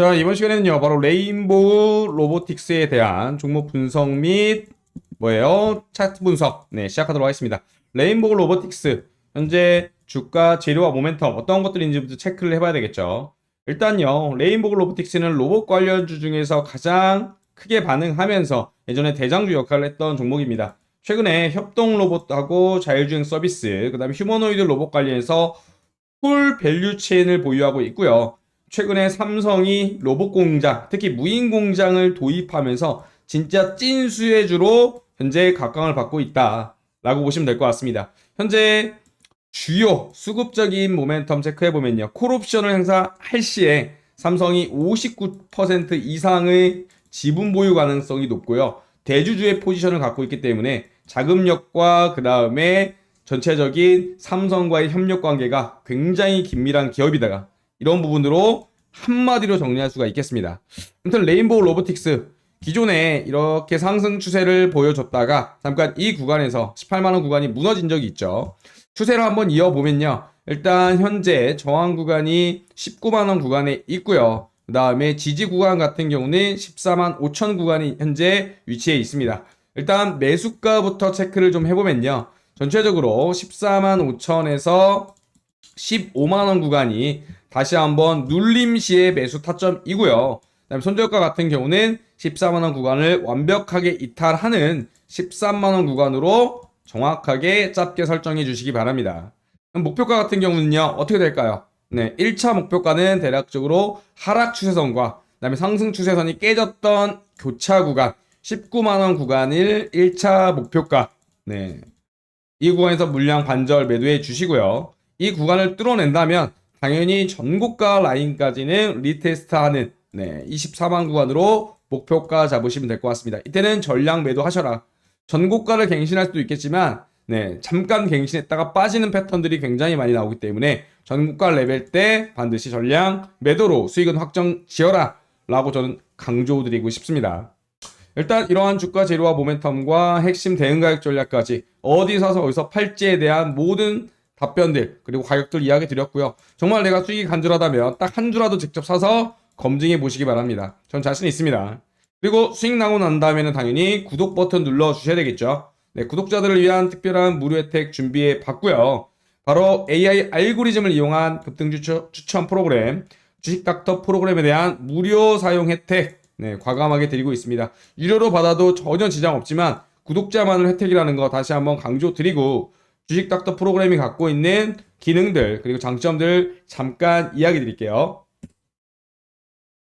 자, 이번 시간에는요, 바로 레인보우 로보틱스에 대한 종목 분석 및 뭐예요? 차트 분석. 네, 시작하도록 하겠습니다. 레인보우 로보틱스. 현재 주가 재료와 모멘텀 어떤 것들인지부터 체크를 해봐야 되겠죠. 일단요, 레인보우 로보틱스는 로봇 관련주 중에서 가장 크게 반응하면서 예전에 대장주 역할을 했던 종목입니다. 최근에 협동 로봇하고 자율주행 서비스, 그 다음에 휴머노이드 로봇 관련해서 풀 밸류 체인을 보유하고 있고요. 최근에 삼성이 로봇 공장, 특히 무인 공장을 도입하면서 진짜 찐 수혜주로 현재 각광을 받고 있다라고 보시면 될 것 같습니다. 현재 주요 수급적인 모멘텀 체크해 보면요. 콜옵션을 행사할 시에 삼성이 59% 이상의 지분 보유 가능성이 높고요. 대주주의 포지션을 갖고 있기 때문에 자금력과 그 다음에 전체적인 삼성과의 협력 관계가 굉장히 긴밀한 기업이다가 이런 부분으로 한마디로 정리할 수가 있겠습니다. 아무튼 레인보우 로보틱스 기존에 이렇게 상승 추세를 보여줬다가 잠깐 이 구간에서 18만원 구간이 무너진 적이 있죠. 추세를 한번 이어보면요. 일단 현재 저항 구간이 19만원 구간에 있고요. 그 다음에 지지 구간 같은 경우는 14만 5천 구간이 현재 위치해 있습니다. 일단 매수가부터 체크를 좀 해보면요. 전체적으로 14만 5천에서 15만원 구간이 다시 한번 눌림 시의 매수 타점이고요. 그다음에 손절가 같은 경우는 14만원 구간을 완벽하게 이탈하는 13만원 구간으로 정확하게 짧게 설정해 주시기 바랍니다. 목표가 같은 경우는요, 어떻게 될까요? 네, 1차 목표가는 대략적으로 하락 추세선과 그다음에 상승 추세선이 깨졌던 교차 구간 19만원 구간을 1차 목표가 네. 이 구간에서 물량 반절 매도해 주시고요. 이 구간을 뚫어낸다면 당연히 전고가 라인까지는 리테스트하는 네, 24만 구간으로 목표가 잡으시면 될 것 같습니다. 이때는 전량 매도하셔라. 전고가를 갱신할 수도 있겠지만 네, 잠깐 갱신했다가 빠지는 패턴들이 굉장히 많이 나오기 때문에 전고가 레벨 때 반드시 전량 매도로 수익은 확정 지어라 라고 저는 강조드리고 싶습니다. 일단 이러한 주가 재료와 모멘텀과 핵심 대응 가격 전략까지 어디 사서 어디서 팔지에 대한 모든 답변들 그리고 가격들 이야기 드렸고요. 정말 내가 수익이 간절하다면 딱 한 주라도 직접 사서 검증해 보시기 바랍니다. 전 자신 있습니다. 그리고 수익 나고 난 다음에는 당연히 구독 버튼 눌러 주셔야 되겠죠. 네, 구독자들을 위한 특별한 무료 혜택 준비해 봤고요. 바로 AI 알고리즘을 이용한 급등주 추- 추천 프로그램, 주식 닥터 프로그램에 대한 무료 사용 혜택 네, 과감하게 드리고 있습니다. 유료로 받아도 전혀 지장 없지만 구독자만을 혜택이라는 거 다시 한번 강조 드리고 주식 닥터 프로그램이 갖고 있는 기능들 그리고 장점들 잠깐 이야기 드릴게요.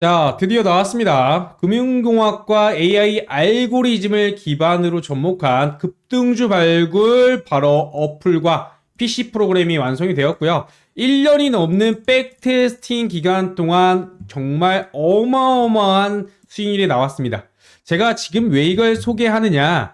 자, 드디어 나왔습니다. 금융공학과 AI 알고리즘을 기반으로 접목한 급등주 발굴 바로 어플과 PC 프로그램이 완성이 되었고요. 1년이 넘는 백테스팅 기간 동안 정말 어마어마한 수익률이 나왔습니다. 제가 지금 왜 이걸 소개하느냐?